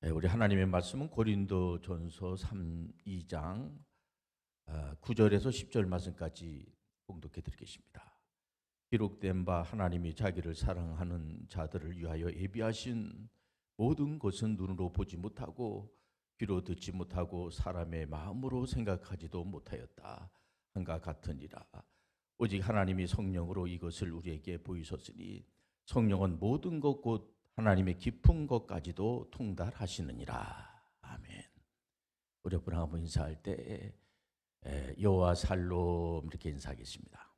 네, 우리 하나님의 말씀은 고린도전서 3, 2장 9절에서 10절 말씀까지 봉독해 드리겠습니다. 기록된 바 하나님이 자기를 사랑하는 자들을 위하여 예비하신 모든 것은 눈으로 보지 못하고 귀로 듣지 못하고 사람의 마음으로 생각하지도 못하였다 한가 같으니라. 오직 하나님이 성령으로 이것을 우리에게 보이셨으니 성령은 모든 것 곧 하나님의 깊은 것까지도 통달하시느니라. 아멘. 우리 옆분 한번 인사할 때 에, 여호와 살롬 이렇게 인사하겠습니다.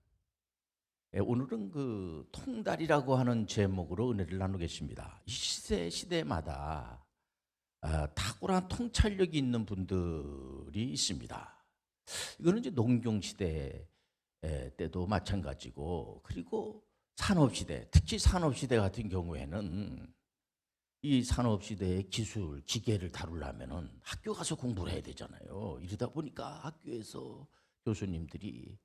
에, 오늘은 그 통달이라고 하는 제목으로 은혜를 나누겠습니다. 이 시대 시대마다 아, 탁월한 통찰력이 있는 분들이 있습니다. 이거는 이제 농경 시대 에, 때도 마찬가지고 그리고 산업 시대, 특히 산업 시대 같은 경우에는 이 산업 시대의 기술, 기계를 다루려면은 학교 가서 공부를 해야 되잖아요. 이러다 보니까 학교에서 교수님들이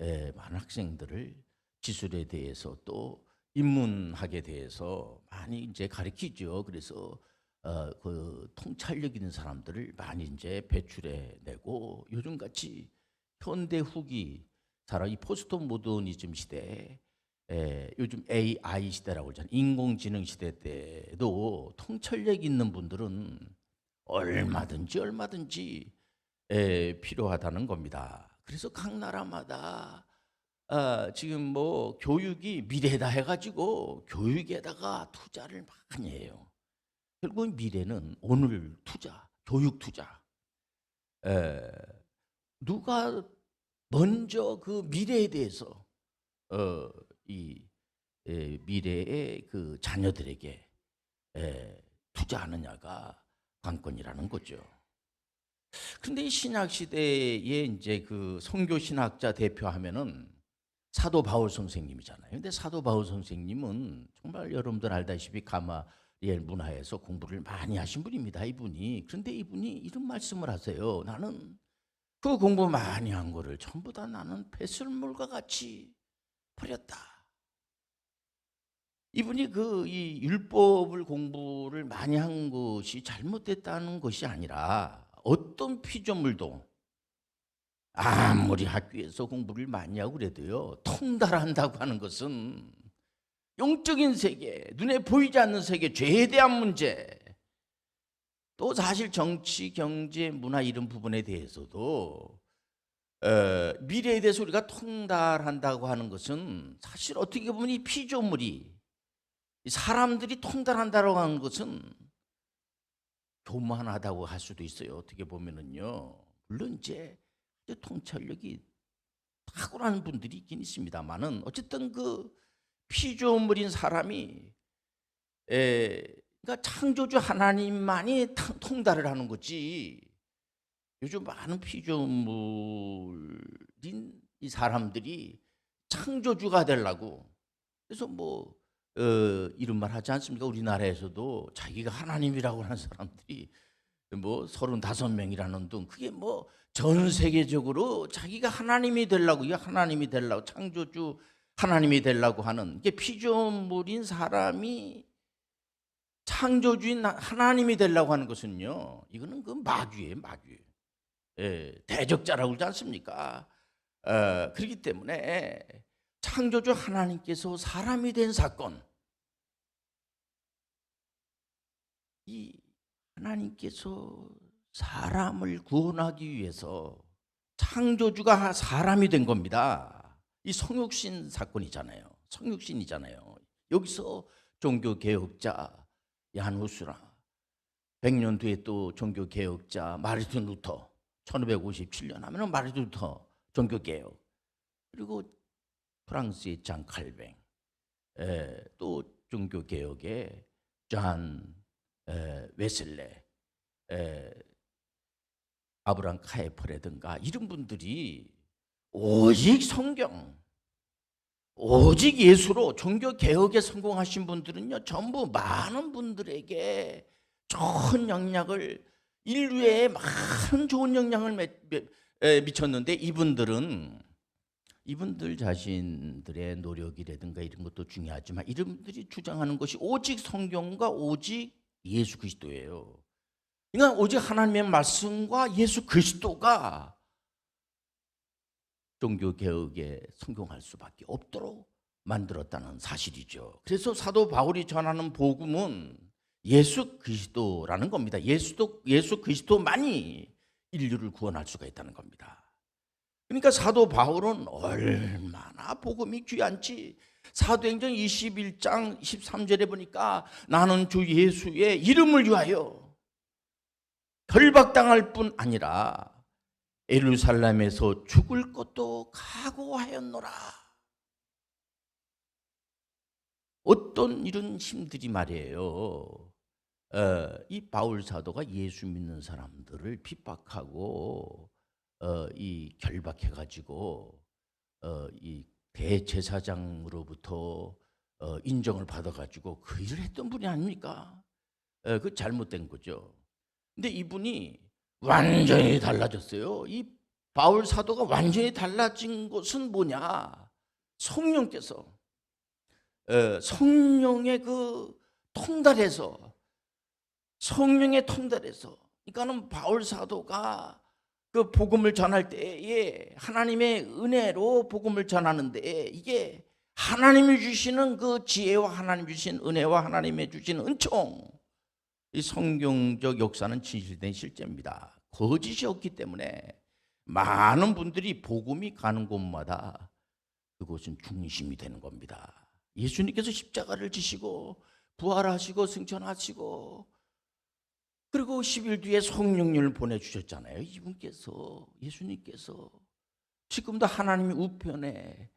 에, 많은 학생들을 기술에 대해서 또 인문학에 대해서 많이 이제 가르치죠. 그래서 어, 그 통찰력 있는 사람들을 많이 이제 배출해 내고 요즘 같이 현대 후기 사람 이 포스트 모더니즘 시대에 에, 요즘 AI 시대라고 하잖아요. 인공지능 시대 때도 통찰력 있는 분들은 얼마든지 얼마든지 에, 필요하다는 겁니다. 그래서 각 나라마다 아, 지금 뭐 교육이 미래다 해가지고 교육에다가 투자를 많이 해요. 결국 미래는 오늘 투자, 교육 투자. 에, 누가 먼저 그 미래에 대해서 어, 이 에, 미래의 그 자녀들에게 에, 투자하느냐가 관건이라는 거죠. 그런데 이 신약 시대에 이제 그 선교 신학자 대표하면은 사도 바울 선생님이잖아요. 근데 사도 바울 선생님은 정말 여러분들 알다시피 가마리엘 문화에서 공부를 많이 하신 분입니다. 이분이. 그런데 이분이 이런 말씀을 하세요. 나는 그 공부 많이 한 거를 전부 다 나는 배설물과 같이 버렸다. 이분이 그 이 율법을 공부를 많이 한 것이 잘못됐다는 것이 아니라 어떤 피조물도 아무리 학교에서 공부를 많이 하고 그래도요 통달한다고 하는 것은 영적인 세계, 눈에 보이지 않는 세계, 죄에 대한 문제, 또 사실 정치, 경제, 문화 이런 부분에 대해서도 어, 미래에 대해서 우리가 통달한다고 하는 것은 사실 어떻게 보면 이 피조물이 이 사람들이 통달한다고 하는 것은 교만하다고 할 수도 있어요. 어떻게 보면은요. 물론 이제 통찰력이 탁월한 분들이 있긴 있습니다만은 어쨌든 그 피조물인 사람이 에, 그러니까 창조주 하나님만이 탕- 통달을 하는 거지. 요즘 많은 피조물인 이 사람들이 창조주가 되려고 그래서 뭐 어, 이런 말 하지 않습니까? 우리나라에서도 자기가 하나님이라고 하는 사람들이 뭐 서른다섯 명이라는 등 그게 뭐 전 세계적으로 자기가 하나님이 되려고 이게 하나님이 되려고 창조주 하나님이 되려고 하는 이게 피조물인 사람이 창조주인 하나님이 되려고 하는 것은요 이거는 그 마귀예요 마귀 예, 대적자라고 그러지 않습니까? 어, 그렇기 때문에 창조주 하나님께서 사람이 된 사건 이 하나님께서 사람을 구원하기 위해서 창조주가 사람이 된 겁니다. 이 성육신 사건이잖아요. 성육신이잖아요. 여기서 종교 개혁자 얀후스라 100년 뒤에 또 종교 개혁자 마르틴 루터 1557년 하면은 마르틴 루터 종교 개혁 그리고 프랑스의 장 칼뱅 에, 또 종교 개혁의 잔 에, 웨슬레 에, 아브람 카에퍼라든가 이런 분들이 오직 성경 오직 예수로 종교 개혁에 성공하신 분들은요 전부 많은 분들에게 좋은 영향을 인류에 많은 좋은 영향을 미쳤는데 이분들은 이분들 자신들의 노력이라든가 이런 것도 중요하지만 이분들이 주장하는 것이 오직 성경과 오직 예수 그리스도예요. 그러니까 오직 하나님의 말씀과 예수 그리스도가 종교 개혁에 성공할 수밖에 없도록 만들었다는 사실이죠. 그래서 사도 바울이 전하는 복음은 예수 그리스도라는 겁니다. 예수도 예수 그리스도만이 인류를 구원할 수가 있다는 겁니다. 그러니까 사도 바울은 얼마나 복음이 귀한지 사도행전 21장 13절에 보니까 나는 주 예수의 이름을 위하여 결박당할 뿐 아니라 예루살렘에서 죽을 것도 각오하였노라. 어떤 이런 힘들이 말이에요. 어, 이 바울 사도가 예수 믿는 사람들을 핍박하고 어, 이 결박해 가지고 어, 이 대제사장으로부터 어, 인정을 받아 가지고 그 일을 했던 분이 아닙니까? 어, 그 잘못된 거죠. 근데 이분이 완전히 달라졌어요. 이 바울 사도가 완전히 달라진 것은 뭐냐? 성령께서 어, 성령의 그 통달에서 성령의 통달에서 그러니까는 바울 사도가 그 복음을 전할 때에 하나님의 은혜로 복음을 전하는데 이게 하나님이 주시는 그 지혜와 하나님 주신 은혜와 하나님의 주신 은총 이 성경적 역사는 진실된 실제입니다. 거짓이 없기 때문에 많은 분들이 복음이 가는 곳마다 그곳은 중심이 되는 겁니다. 예수님께서 십자가를 지시고 부활하시고 승천하시고 그리고 10일 뒤에 성령님을 보내주셨잖아요. 이분께서 예수님께서 지금도 하나님이 우편에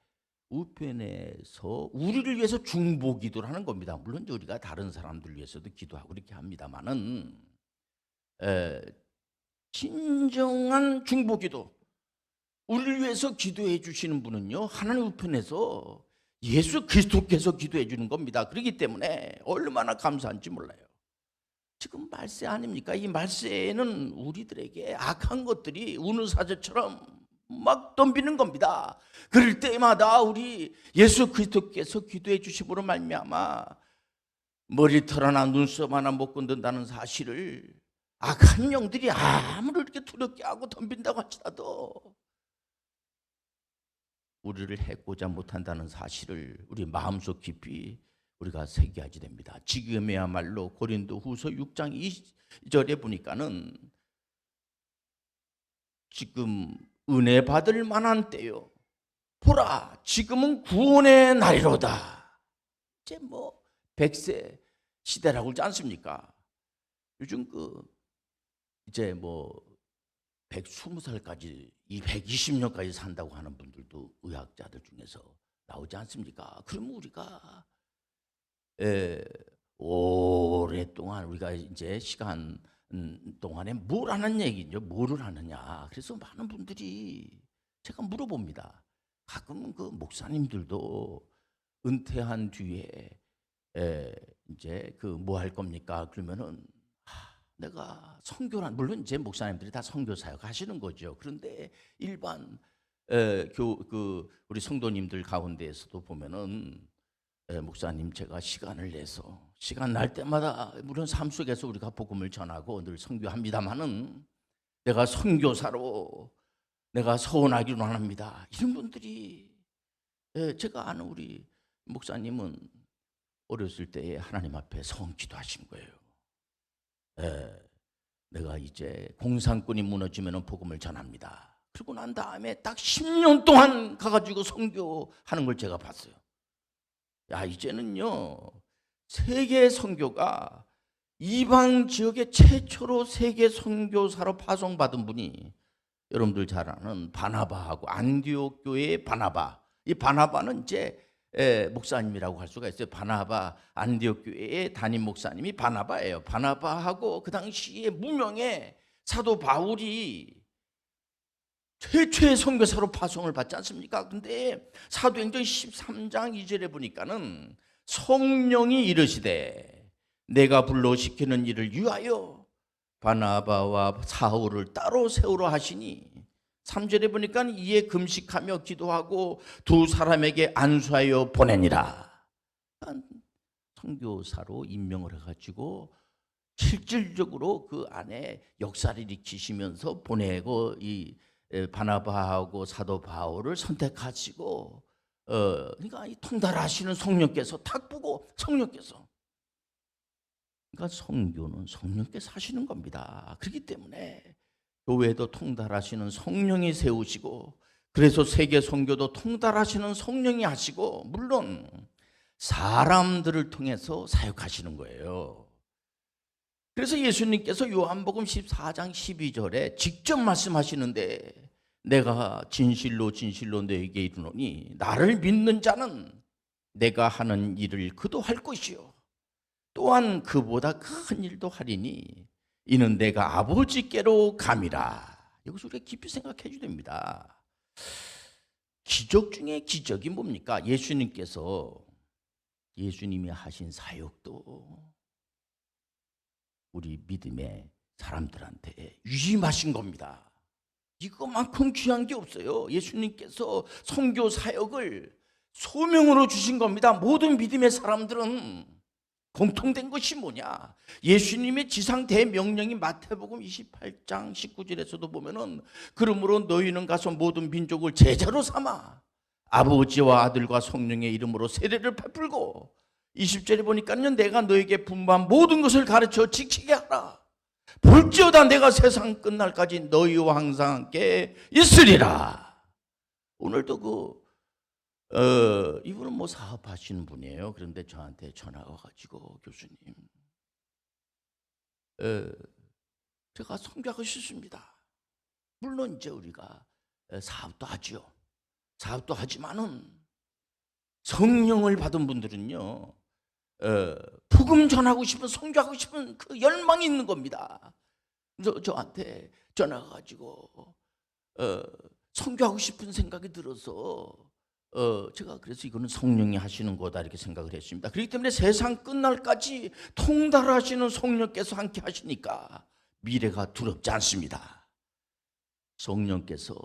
우편에서 우리를 위해서 중보 기도를 하는 겁니다. 물론 우리가 다른 사람들 위해서도 기도하고 이렇게 합니다만은 에, 진정한 중보 기도 우리를 위해서 기도해 주시는 분은요 하나님 우편에서 예수 그리스도께서 기도해 주는 겁니다. 그렇기 때문에 얼마나 감사한지 몰라요. 지금 말세 아닙니까? 이 말세에는 우리들에게 악한 것들이 우는 사제처럼 막 덤비는 겁니다. 그럴 때마다 우리 예수 그리스도께서 기도해 주심으로 말미암아 머리털 하나 눈썹 하나 못 건든다는 사실을 악한 영들이 아무리 이렇게 두렵게 하고 덤빈다고 할지라도 우리를 해고자 못한다는 사실을 우리 마음속 깊이 우리가 새겨야지 됩니다. 지금이야말로 고린도 후서 6장 2절에 보니까는 지금 은혜 받을 만한 때요. 보라, 지금은 구원의 날이로다. 이제 뭐 백세 시대라고 그러지 않습니까? 요즘 그 이제 뭐 120살까지 이 120년까지 산다고 하는 분들도 의학자들 중에서 나오지 않습니까? 그러면 우리가 에, 오랫동안 우리가 이제 시간 음, 동안에 뭘 하는 얘기죠? 뭐를 하느냐? 그래서 많은 분들이 제가 물어봅니다. 가끔은 그 목사님들도 은퇴한 뒤에 에, 이제 그 뭐 할 겁니까? 그러면은 하, 내가 선교란 물론 제 목사님들이 다 선교 사역 하시는 거죠. 그런데 일반 에, 교, 그 우리 성도님들 가운데에서도 보면은 에, 목사님 제가 시간을 내서 시간 날 때마다 물론 삶 속에서 우리가 복음을 전하고 늘 선교합니다만은 내가 선교사로 내가 서원하기로 합니다. 이런 분들이 에, 제가 아는 우리 목사님은 어렸을 때에 하나님 앞에 성기도 하신 거예요. 에, 내가 이제 공산권이 무너지면 복음을 전합니다. 그러고 난 다음에 딱 10년 동안 가가지고 선교하는 걸 제가 봤어요. 야 이제는요 세계 선교가 이방 지역에 최초로 세계 선교사로 파송받은 분이 여러분들 잘 아는 바나바하고 안디옥 교회의 바나바. 이 바나바는 이제 에, 목사님이라고 할 수가 있어요. 바나바 안디옥 교회의 담임 목사님이 바나바예요. 바나바하고 그 당시에 무명의 사도 바울이 최초의 선교사로 파송을 받지 않습니까? 근데 사도행전 13장 2절에 보니까는 성령이 이르시되 내가 불러 시키는 일을 위하여 바나바와 사울을 따로 세우라 하시니 3절에 보니까 이에 금식하며 기도하고 두 사람에게 안수하여 보내니라. 선교사로 임명을 해가지고 실질적으로 그 안에 역사를 일으키시면서 보내고 이 에, 바나바하고 사도 바울을 선택하시고 어 그러니까 이 통달하시는 성령께서 탁 보고 성령께서 그러니까 성교는 성령께서 하시는 겁니다. 그렇기 때문에 교회도 통달하시는 성령이 세우시고 그래서 세계 선교도 통달하시는 성령이 하시고 물론 사람들을 통해서 사역하시는 거예요. 그래서 예수님께서 요한복음 14장 12절에 직접 말씀하시는데 내가 진실로 진실로 너에게 이르노니 나를 믿는 자는 내가 하는 일을 그도 할 것이요 또한 그보다 큰 일도 하리니 이는 내가 아버지께로 감이라. 여기서 우리가 깊이 생각해 줘야 됩니다. 기적 중에 기적이 뭡니까? 예수님께서 예수님이 하신 사역도 우리 믿음의 사람들한테 유임하신 겁니다. 이거만큼 귀한 게 없어요. 예수님께서 선교 사역을 소명으로 주신 겁니다. 모든 믿음의 사람들은 공통된 것이 뭐냐? 예수님의 지상 대명령이 마태복음 28장 19절에서도 보면은 그러므로 너희는 가서 모든 민족을 제자로 삼아 아버지와 아들과 성령의 이름으로 세례를 베풀고 20절에 보니까요 내가 너에게 분부한 모든 것을 가르쳐 지키게 하라. 볼지어다 내가 세상 끝날까지 너희와 항상 함께 있으리라. 오늘도 그 어, 이분은 뭐 사업하시는 분이에요. 그런데 저한테 전화가 와가지고 교수님, 어, 제가 성교하고 싶습니다. 물론 이제 우리가 어, 사업도 하지요. 사업도 하지만은 성령을 받은 분들은요, 어, 복음 전하고 싶은 성교하고 싶은 그 열망이 있는 겁니다. 그래서 저한테 전화가 가지고 어, 성교하고 싶은 생각이 들어서 어, 제가 그래서 이거는 성령이 하시는 거다 이렇게 생각을 했습니다. 그렇기 때문에 세상 끝날까지 통달하시는 성령께서 함께 하시니까 미래가 두렵지 않습니다. 성령께서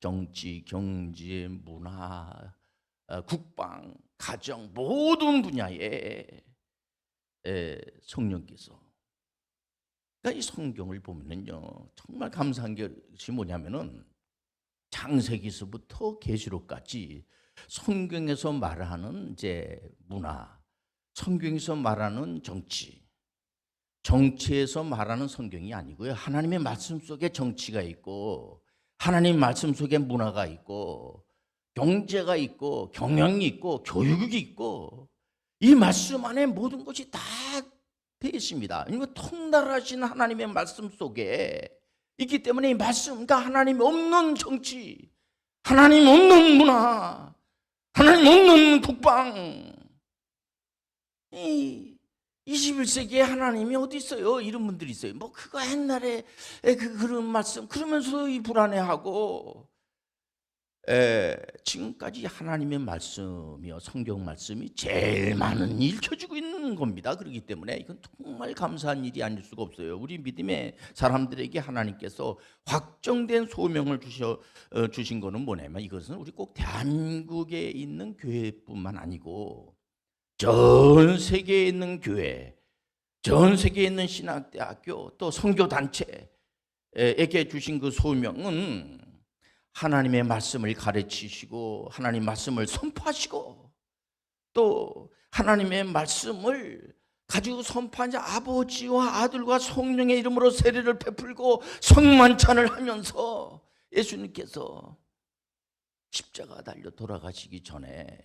정치, 경제, 문화, 어, 국방, 가정 모든 분야에 에, 성령께서 그러니까 이 성경을 보면은요 정말 감사한 것이 뭐냐면은 창세기서부터 계시록까지 성경에서 말하는 이제 문화, 성경에서 말하는 정치, 정치에서 말하는 성경이 아니고요. 하나님의 말씀 속에 정치가 있고 하나님 말씀 속에 문화가 있고 경제가 있고 경영이 있고 교육이 있고 이 말씀 안에 모든 것이 다 되어 있습니다. 이거 통달하신 하나님의 말씀 속에 있기 때문에 이 말씀, 그러니까 하나님 없는 정치, 하나님 없는 문화, 하나님 없는 국방. 이 21세기에 하나님이 어디 있어요? 이런 분들이 있어요. 뭐 그거 옛날에 그 그런 말씀 그러면서 이 불안해하고 에, 지금까지 하나님의 말씀이요 성경 말씀이 제일 많은 읽혀지고 있는 겁니다. 그렇기 때문에 이건 정말 감사한 일이 아닐 수가 없어요. 우리 믿음의 사람들에게 하나님께서 확정된 소명을 주셔 어, 주신 거는 뭐냐면 이것은 우리 꼭 대한민국에 있는 교회뿐만 아니고 전 세계에 있는 교회, 전 세계에 있는 신학대학교 또 선교 단체에게 주신 그 소명은 하나님의 말씀을 가르치시고 하나님 말씀을 선포하시고 또 하나님의 말씀을 가지고 선포한 자 아버지와 아들과 성령의 이름으로 세례를 베풀고 성만찬을 하면서 예수님께서 십자가 달려 돌아가시기 전에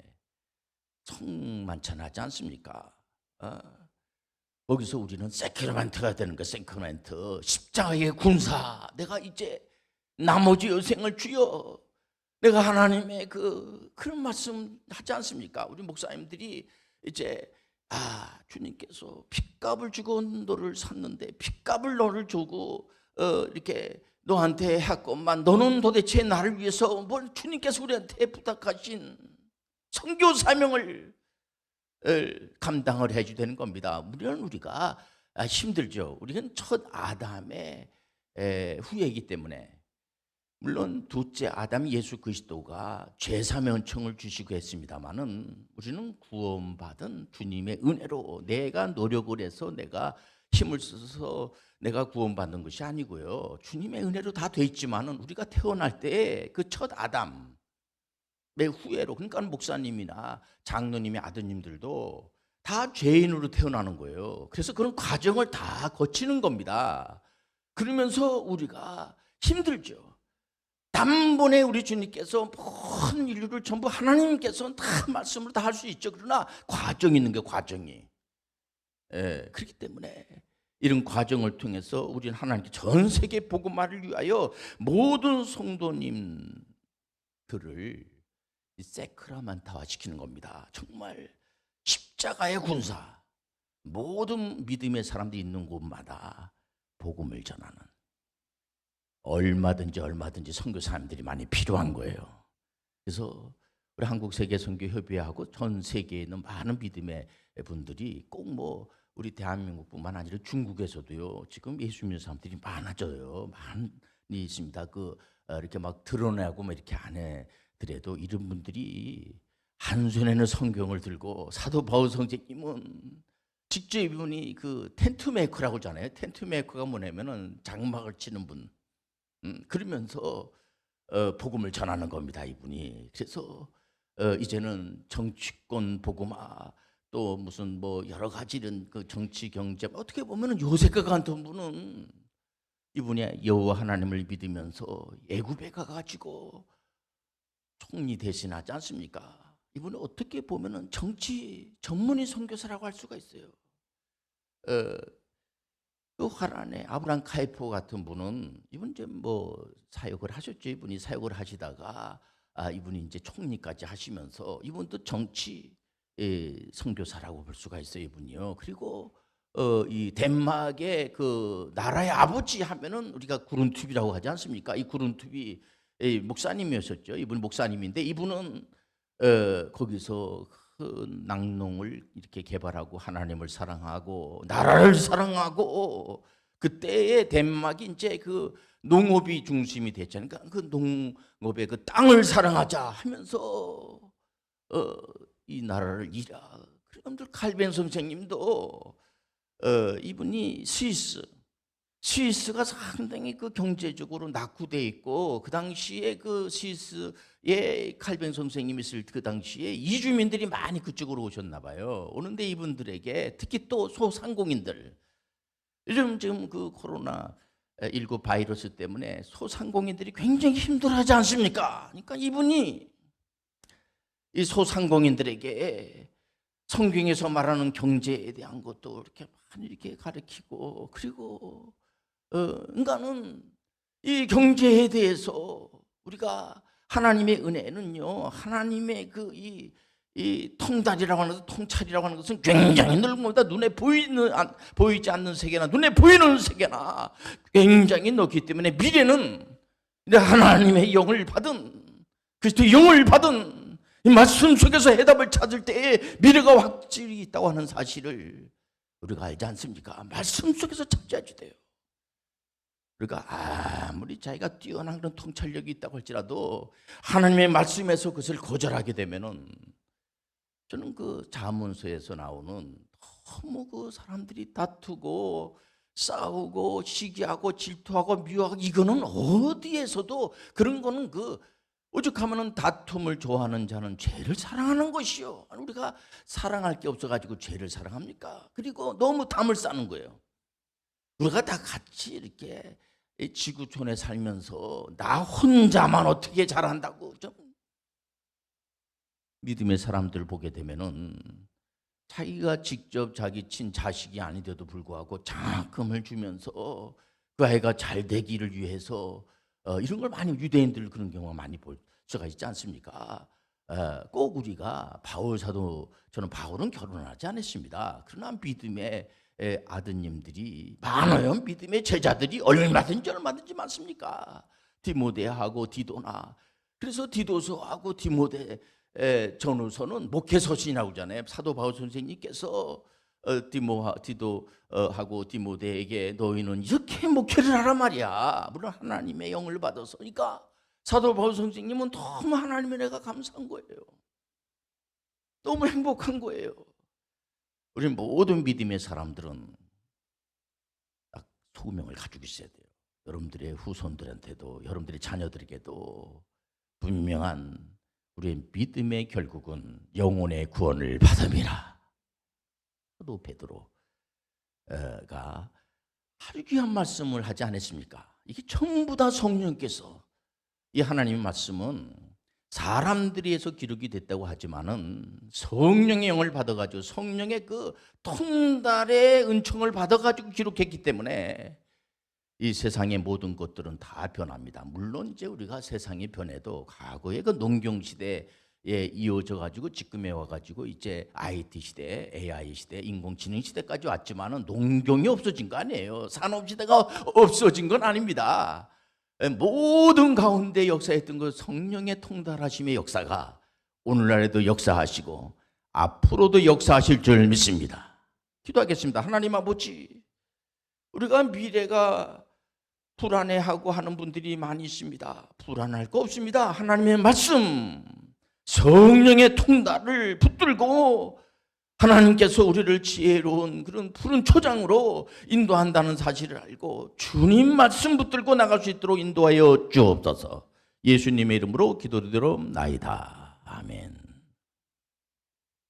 성만찬 하지 않습니까? 어. 거기서 우리는 세크라멘트가 되는 거 세크라멘트 십자가의 군사 내가 이제 나머지 여생을 주여 내가 하나님의 그 그런 말씀 하지 않습니까? 우리 목사님들이 이제 아 주님께서 핏값을 주고 너를 샀는데 핏값을 너를 주고 어 이렇게 너한테 했건만 너는 도대체 나를 위해서 뭘 주님께서 우리한테 부탁하신 선교 사명을 어, 감당을 해야 되는 겁니다. 물론 우리가 아, 힘들죠. 우리는 첫 아담의 에, 후예이기 때문에 물론 둘째 아담 예수 그리스도가 죄 사면청을 주시고 했습니다마는 우리는 구원받은 주님의 은혜로 내가 노력을 해서 내가 힘을 써서 내가 구원받는 것이 아니고요. 주님의 은혜로 다 돼 있지만은 우리가 태어날 때 그 첫 아담 내 후예로 그러니까 목사님이나 장로님의 아드님들도 다 죄인으로 태어나는 거예요. 그래서 그런 과정을 다 거치는 겁니다. 그러면서 우리가 힘들죠. 단번에 우리 주님께서 모든 인류를 전부 하나님께서는 다 말씀으로 다할 수 있죠. 그러나 과정이 있는 게 과정이. 예, 그렇기 때문에 이런 과정을 통해서 우리는 하나님께 전 세계 복음화를 위하여 모든 성도님들을 이 세크라만타화시키는 겁니다. 정말 십자가의 군사 모든 믿음의 사람들이 있는 곳마다 복음을 전하는 얼마든지 얼마든지 선교사님들이 많이 필요한 거예요. 그래서 우리 한국 세계 선교 협의회하고 전 세계에 있는 많은 믿음의 분들이 꼭 뭐 우리 대한민국뿐만 아니라 중국에서도요. 지금 예수 믿는 사람들이 많아져요. 많이 있습니다. 그 어, 이렇게 막 드러내고 뭐 이렇게 안 해더라도 이런 분들이 한 손에는 성경을 들고 사도 바울 성제님은 직접 이분이 그 텐트 메이커라고 하잖아요. 텐트 메이커가 뭐냐면은 장막을 치는 분. 음, 그러면서 어, 복음을 전하는 겁니다. 이분이. 그래서 어, 이제는 정치권 복음화 또 무슨 뭐 여러 가지 이런 그 정치 경제 어떻게 보면은 요새과 같은 분은 이분이 여호와 하나님을 믿으면서 애굽에 가 가지고 총리 대신하지 않습니까? 이분은 어떻게 보면은 정치 전문의 선교사라고 할 수가 있어요. 어, 또 하나의 아브람 카이포 같은 분은 이분 이제 뭐 사역을 하셨죠. 이분이 사역을 하시다가 아, 이분이 이제 총리까지 하시면서 이분도 정치 예, 선교사라고 볼 수가 있어요. 이분이요. 그리고 어, 이 덴마크의 그 나라의 아버지 하면은 우리가 구룬투비라고 하지 않습니까? 이 구룬투비 예, 목사님이었었죠. 이분 목사님인데 이분은 어, 거기서 큰 낙농을 이렇게 개발하고 하나님을 사랑하고 나라를 사랑하고 그때의 덴마크이 이제 그 농업이 중심이 됐잖아요. 그러니까 그 농업의 그 땅을 사랑하자 하면서 어, 이 나라를 이라. 그런들 칼벤 선생님도 어, 이분이 스위스 스위스가 상당히 그 경제적으로 낙후돼 있고 그 당시에 그 스위스에 칼벤 선생님이 있을 그 당시에 이주민들이 많이 그쪽으로 오셨나 봐요. 오는데 이분들에게 특히 또 소상공인들 요즘 지금 그 코로나 19 바이러스 때문에 소상공인들이 굉장히 힘들어하지 않습니까? 그러니까 이분이 이 소상공인들에게 성경에서 말하는 경제에 대한 것도 이렇게 많이 이렇게 가르치고 그리고 어, 인간은 이 경제에 대해서 우리가 하나님의 은혜는요 하나님의 그 이 이 통달이라고 하는 것, 통찰이라고 하는 것은 굉장히 넓습니다. 눈에 보이는 안, 보이지 않는 세계나 눈에 보이는 세계나 굉장히 넓기 때문에 미래는 하나님의 영을 받은 그리스도의 영을 받은 이 말씀 속에서 해답을 찾을 때에 미래가 확실히 있다고 하는 사실을 우리가 알지 않습니까? 말씀 속에서 찾아야지 돼요. 우리가 아무리 자기가 뛰어난 그런 통찰력이 있다고 할지라도 하나님의 말씀에서 그것을 거절하게 되면은 저는 그 자문서에서 나오는 너무 그 사람들이 다투고 싸우고 시기하고 질투하고 미워하고 이거는 어디에서도 그런 거는 그 오죽하면은 다툼을 좋아하는 자는 죄를 사랑하는 것이요. 우리가 사랑할 게 없어가지고 죄를 사랑합니까? 그리고 너무 담을 싸는 거예요. 우리가 다 같이 이렇게 이 지구촌에 살면서 나 혼자만 어떻게 잘한다고 좀 믿음의 사람들 보게 되면은 자기가 직접 자기 친 자식이 아닌데도 불구하고 장학금을 주면서 그 아이가 잘 되기를 위해서 어, 이런 걸 많이 유대인들 그런 경우가 많이 볼 수가 있지 않습니까? 어, 꼭 우리가 바울 사도 저는 바울은 결혼하지 않았습니다. 그러나 믿음의 에, 아드님들이 많아요. 믿음의 제자들이 얼마든지 얼마든지 많습니까? 디모데하고 디도나. 그래서 디도서하고 디모데 에, 전후서는 목회 서신이라고 하잖아요. 사도 바울 선생님께서 어, 디모 디도하고 디모데에게 너희는 이렇게 목회를 하란 말이야. 물론 하나님의 영을 받아서. 그러니까 사도 바울 선생님은 너무 하나님의 내가 감사한 거예요. 너무 행복한 거예요. 우리 모든 믿음의 사람들은 소명을 가지고 있어야 돼요. 여러분들의 후손들한테도 여러분들의 자녀들에게도 분명한 우리의 믿음의 결국은 영혼의 구원을 받음이라. 또 베드로가 아주 귀한 말씀을 하지 않았습니까? 이게 전부 다 성령께서 이 하나님의 말씀은 사람들이에서 기록이 됐다고 하지만은 성령의 영을 받아가지고 성령의 그 통달의 은총을 받아가지고 기록했기 때문에 이 세상의 모든 것들은 다 변합니다. 물론 이제 우리가 세상이 변해도 과거의 그 농경 시대에 이어져 가지고 지금에 와 가지고 이제 IT 시대, AI 시대, 인공지능 시대까지 왔지만은 농경이 없어진 거 아니에요. 산업 시대가 없어진 건 아닙니다. 모든 가운데 역사했던 그 성령의 통달하심의 역사가 오늘날에도 역사하시고 앞으로도 역사하실 줄 믿습니다. 기도하겠습니다. 하나님 아버지, 우리가 미래가 불안해하고 하는 분들이 많이 있습니다. 불안할 거 없습니다. 하나님의 말씀, 성령의 통달을 붙들고 하나님께서 우리를 지혜로운 그런 푸른 초장으로 인도한다는 사실을 알고 주님 말씀 붙들고 나갈 수 있도록 인도하여 주옵소서. 예수님의 이름으로 기도드리옵나이다. 아멘.